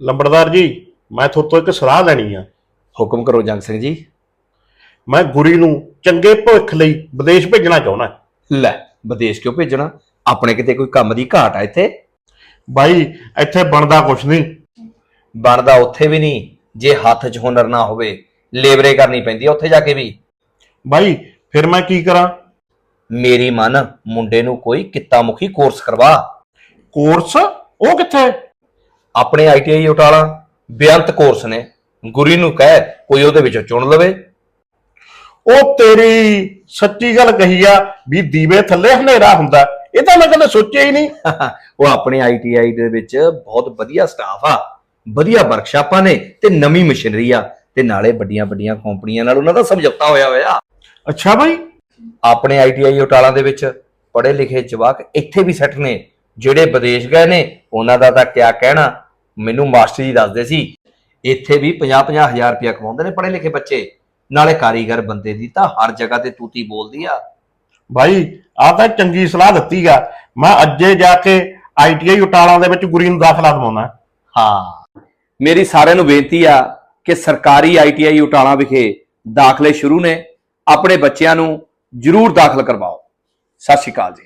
ਲੰਬੜਦਾਰ ਜੀ ਮੈਂ ਤੁਹਾਡੇ ਤੋਂ ਇੱਕ ਸਲਾਹ ਲੈਣੀ ਆ। ਹੁਕਮ ਕਰੋ ਜੰਗ ਸਿੰਘ ਜੀ। ਮੈਂ ਗੁਰੀ ਨੂੰ ਚੰਗੇ ਭਵਿੱਖ ਲਈ ਵਿਦੇਸ਼ ਭੇਜਣਾ ਚਾਹੁੰਦਾ ਲੈ ਵਿਦੇਸ਼ ਕਿਉਂ ਭੇਜਣਾ? ਆਪਣੇ ਕਿਤੇ ਕੋਈ ਕੰਮ ਦੀ ਘਾਟ ਆ ਇੱਥੇ? ਬਾਈ ਇੱਥੇ ਬਣਦਾ ਕੁਛ ਨਹੀਂ। ਬਣਦਾ ਉੱਥੇ ਵੀ ਨਹੀਂ। ਜੇ ਹੱਥ 'ਚ ਹੁਨਰ ਨਾ ਹੋਵੇ ਲੇਬਰੇ ਕਰਨੀ ਪੈਂਦੀ ਆ ਉੱਥੇ ਜਾ ਕੇ ਵੀ। ਬਾਈ ਫਿਰ ਮੈਂ ਕੀ ਕਰਾਂ? ਮੇਰੀ ਮਨ ਮੁੰਡੇ ਨੂੰ ਕੋਈ ਕਿੱਤਾ ਮੁਖੀ ਕੋਰਸ ਕਰਵਾ। ਕੋਰਸ ਉਹ ਕਿੱਥੇ? ਆਪਣੇ ਆਈਟੀਆਈ ਉਟਾਲਾ ਬੇਅੰਤ ਕੋਰਸ ਨੇ। ਗੁਰੀ ਨੂੰ ਕਹਿ ਕੋਈ ਉਹਦੇ ਵਿੱਚੋਂ ਚੁਣ ਲਵੇ। ਉਹ ਤੇਰੀ ਸੱਚੀ ਗੱਲ ਕਹੀ ਆ ਵੀ ਦੀਵੇ ਥੱਲੇ ਹਨੇਰਾ ਹੁੰਦਾ। ਇਹ ਤਾਂ ਮੈਂ ਕਦੇ ਸੋਚਿਆ ਹੀ ਨਹੀਂ। ਉਹ ਆਪਣੇ ਆਈਟੀਆਈ ਦੇ ਵਿੱਚ ਬਹੁਤ ਵਧੀਆ ਸਟਾਫ ਆ। ਵਧੀਆ ਵਰਕਸ਼ਾਪਾਂ ਨੇ ਤੇ ਨਵੀਂ ਮਸ਼ੀਨਰੀ ਆ। ਤੇ ਨਾਲੇ ਵੱਡੀਆਂ ਵੱਡੀਆਂ ਕੰਪਨੀਆਂ ਨਾਲ ਉਹਨਾਂ ਦਾ ਸਮਝੌਤਾ ਹੋਇਆ ਹੋਇਆ। ਅੱਛਾ ਬਾਈ। ਆਪਣੇ ਆਈਟੀਆਈ ਉਟਾਲਾਂ ਦੇ ਵਿੱਚ ਪੜ੍ਹੇ ਲਿਖੇ ਜਵਾਕ ਇੱਥੇ ਵੀ ਸੈੱਟ ਨੇ। ਜਿਹੜੇ ਵਿਦੇਸ਼ ਗਏ ਨੇ ਉਹਨਾਂ ਦਾ ਤਾਂ ਕਿਆ ਕਹਿਣਾ। ਮੈਨੂੰ ਮਾਸਟਰ ਜੀ ਦੱਸਦੇ ਸੀ ਇੱਥੇ ਵੀ 50-50 ਹਜ਼ਾਰ ਰੁਪਇਆ ਕਮਾਉਂਦੇ ਨੇ ਪੜ੍ਹੇ ਲਿਖੇ ਬੱਚੇ। ਨਾਲੇ ਕਾਰੀਗਰ ਬੰਦੇ ਦੀ ਤਾਂ ਹਰ ਜਗ੍ਹਾ ਤੇ ਤੂਤੀ ਬੋਲਦੀ ਆ। ਬਾਈ ਆ ਤਾਂ ਚੰਗੀ ਸਲਾਹ ਦਿੱਤੀ ਆ। ਮੈਂ ਅੱਜੇ ਜਾ ਕੇ ਆਈਟੀਆਈ ਉਟਾਲਾਂ ਦੇ ਵਿੱਚ ਗੁਰੀ ਨੂੰ ਦਾਖਲਾ ਦਿਵਾਉਣਾ। ਹਾਂ। ਮੇਰੀ ਸਾਰਿਆਂ ਨੂੰ ਬੇਨਤੀ ਆ ਕਿ ਸਰਕਾਰੀ ਆਈਟੀਆਈ ਉਟਾਲਾ ਵਿਖੇ ਦਾਖਲੇ ਸ਼ੁਰੂ ਨੇ। ਆਪਣੇ ਬੱਚਿਆਂ ਨੂੰ ਜਰੂਰ ਦਾਖਲ ਕਰਵਾਓ। ਸਤਿ ਸ਼੍ਰੀ ਅਕਾਲ ਜੀ।